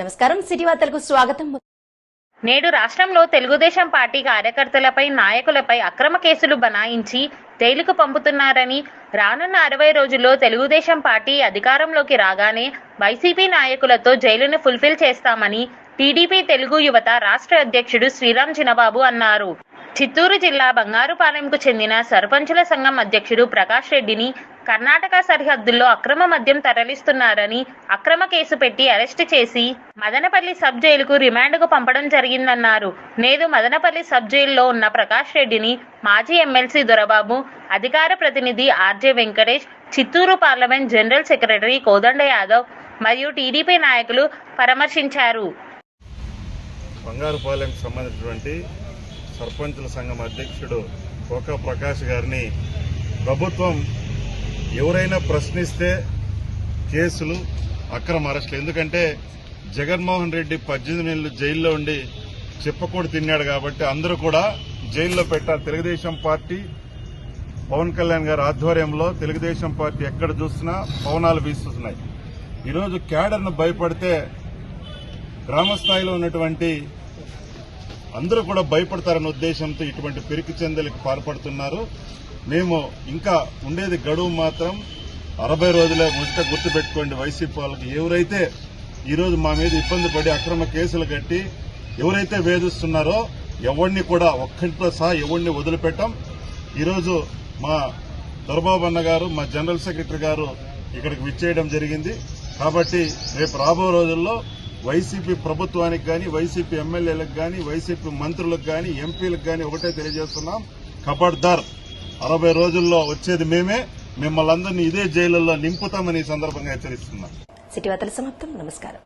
నమస్కారం సిటీ వార్తలకు స్వాగతం. నేడు రాష్ట్రంలో తెలుగుదేశం పార్టీ కార్యకర్తలపై నాయకులపై అక్రమ కేసులు బనాయించి జైలుకు పంపుతున్నారని రానున్న అరవై రోజుల్లో తెలుగుదేశం పార్టీ అధికారంలోకి రాగానే వైసీపీ నాయకులతో జైలును ఫుల్ఫిల్ చేస్తామని టీడీపీ తెలుగు యువత రాష్ట్ర అధ్యక్షుడు శ్రీరామ్ చినబాబు అన్నారు. చిత్తూరు జిల్లా బంగారుపాలెంకు చెందిన సర్పంచుల సంఘం అధ్యక్షుడు ప్రకాష్ రెడ్డిని కర్ణాటక సరిహద్దుల్లో అక్రమ మద్యం తరలిస్తున్నారని అక్రమ కేసు పెట్టి అరెస్టు చేసి మదనపల్లి సబ్ జైలుకు రిమాండ్కు పంపడం జరిగిందన్నారు. నేడు మదనపల్లి సబ్ జైల్లో ఉన్న ప్రకాష్ రెడ్డిని మాజీ ఎమ్మెల్సీ దొరబాబు అధికార ప్రతినిధి RJ Venkatesh Chittoor parliament general secretary Kodanda Yadav మరియు టీడీపీ నాయకులు పరామర్శించారు. బంగారుపాలెంకు సంబంధించినటువంటి సర్పంచుల సంఘం అధ్యక్షుడు కోకా ప్రకాష్ గారిని ప్రభుత్వం ఎవరైనా ప్రశ్నిస్తే కేసులు అక్రమ అరెస్టులు. ఎందుకంటే జగన్మోహన్ రెడ్డి పద్దెనిమిది నెలలు జైల్లో ఉండి చెప్పకూడదు తిన్నాడు కాబట్టి అందరూ కూడా జైల్లో పెట్టారు తెలుగుదేశం పార్టీ పవన్ కళ్యాణ్ గారి ఆధ్వర్యంలో తెలుగుదేశం పార్టీ ఎక్కడ చూసినా పవనాలు వీస్తున్నాయి. ఈరోజు క్యాడర్ను భయపడితే గ్రామ స్థాయిలో ఉన్నటువంటి అందరూ కూడా భయపడతారన్న ఉద్దేశంతో ఇటువంటి పెరికి చెందలకు పాల్పడుతున్నారు. మేము ఇంకా ఉండేది గడువు మాత్రం అరవై రోజులే ముట్ట గుర్తుపెట్టుకోండి వైసీపీ వాళ్ళకి. ఎవరైతే ఈరోజు మా మీద ఇబ్బంది పడి అక్రమ కేసులు కట్టి ఎవరైతే వేధిస్తున్నారో ఎవరిని కూడా ఒక్కటితో సహా ఎవరిని వదిలిపెట్టాం. ఈరోజు మా దొరబాబు అన్న గారు మా జనరల్ సెక్రటరీ గారు ఇక్కడికి విచ్చేయడం జరిగింది. కాబట్టి రేపు రాబో రోజుల్లో వైసీపీ ప్రభుత్వానికి కానీ వైసీపీ ఎమ్మెల్యేలకు కానీ వైసీపీ మంత్రులకు కానీ ఎంపీలకు కానీ ఒకటే తెలియజేస్తున్నాం. కబడ్దార్ అరవై రోజుల్లో వచ్చేది మేమే. మిమ్మల్ని అందరినీ ఇదే జైలుల్లో నింపుతామని ఈ సందర్భంగా హెచ్చరిస్తున్నాం. సిటీ వార్తల సమాప్తం. నమస్కారం.